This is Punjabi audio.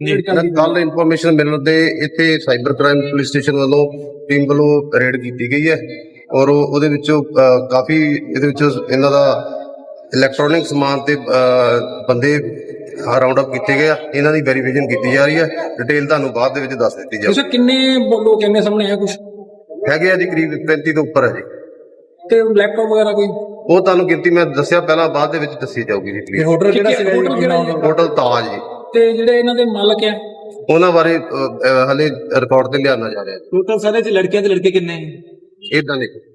ਕੱਲ ਇਨਫੋਰਮੇਸ਼ਨ ਮਿਲਣ ਤੇ ਇੱਥੇ ਸਾਈਬਰ ਕ੍ਰਾਈਮ ਪੁਲਿਸ ਸਟੇਸ਼ਨ ਵੱਲੋਂ ਟੀਮ ਵੱਲੋਂ ਰੇਡ ਕੀਤੀ ਗਈ ਹੈ ਔਰ ਉਹ- ਉਹਦੇ ਵਿੱਚੋਂ ਕਾਫੀ ਇਹਦੇ ਵਿੱਚੋਂ ਇਹਨਾਂ ਦਾ ਇਲੈਕਟ੍ਰੋਨਿਕ ਸਮਾਨ ਤੇ ਬੰਦੇ ਰਾਉਂਡ ਅਪ ਕੀਤੇ ਗਏ ਆ। ਇਹਨਾਂ ਦੀ ਵੈਰੀਫਿਕੇਸ਼ਨ ਕੀਤੀ ਜਾ ਰਹੀ ਹੈ। ਡਿਟੇਲ ਤੁਹਾਨੂੰ ਬਾਅਦ ਦੇ ਵਿੱਚ ਦੱਸ ਦਿੱਤੀ ਜਾਊਗੀ ਤੁਸੀਂ ਕਿੰਨੇ ਲੋਕ ਇੰਨੇ ਸਾਹਮਣੇ ਆ ਕੁਝ ਹੈਗੇ ਆ ਜੀ ਕਰੀਬ 35 ਤੋਂ ਉੱਪਰ ਹੈ ਜੀ। ਤੇ ਲੈਪਟਾਪ ਵਗੈਰਾ ਕੋਈ? ਉਹ ਤੁਹਾਨੂੰ ਗਿਣਤੀ ਮੈਂ ਦੱਸਿਆ ਪਹਿਲਾਂ ਬਾਅਦ ਦੇ ਵਿੱਚ ਦੱਸੀ ਜਾਊਗੀ ਜੀ ਪਲੀਜ਼ ਹੋਟਲ ਕਿਹੜਾ ਜੀ? ਹੋਟਲ ਤਾਜ ਜੀ। ਤੇ ਜਿਹੜੇ ਇਹਨਾਂ ਦੇ ਮਾਲਕ ਆ? ਉਹਨਾਂ ਬਾਰੇ ਅਹ, ਅਹ, ਹਲੇ ਰਿਕਾਰਡ ਤੇ ਲਿਆਉਣਾ ਜਾ ਰਿਹਾ। ਟੋਟਲ ਸਾਰੇ ਚ ਲੜਕੀਆਂ ਤੇ ਲੜਕੇ ਕਿੰਨੇ ਇਦਾਂ ਦੇਖੋ।